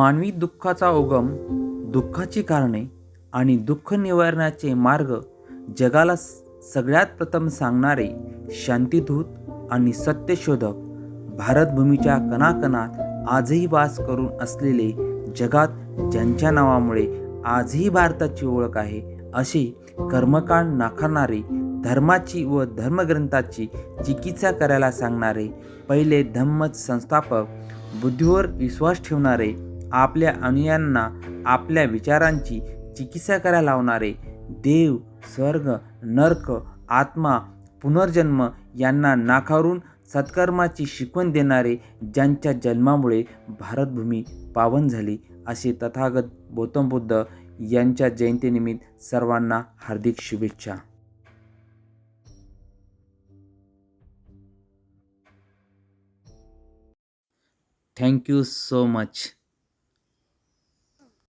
मानवी दुःखाचा उगम दुःखाची कारणे आणि दुःख निवारण्याचे मार्ग जगाला सगळ्यात प्रथम सांगणारे शांतिदूत आणि सत्यशोधक भारतभूमीच्या कणाकणात आजही वास करून असलेले जगात ज्यांच्या नावामुळे आजही भारताची ओळख आहे असे कर्मकांड नाकारणारे धर्माची व धर्मग्रंथाची चिकित्सा करायला सांगणारे पहिले धम्म संस्थापक बुद्धीवर विश्वास ठेवणारे आपल्या अनुयांना आपल्या विचारांची चिकित्सा करायला लावणारे देव स्वर्ग नर्क आत्मा पुनर्जन्म यांना नाकारून सत्कर्माची शिकवण देणारे ज्यांच्या जन्मामुळे भारतभूमी पावन झाली असे तथागत गौतम बुद्ध यांच्या जयंतीनिमित्त सर्वांना हार्दिक शुभेच्छा. Thank you so much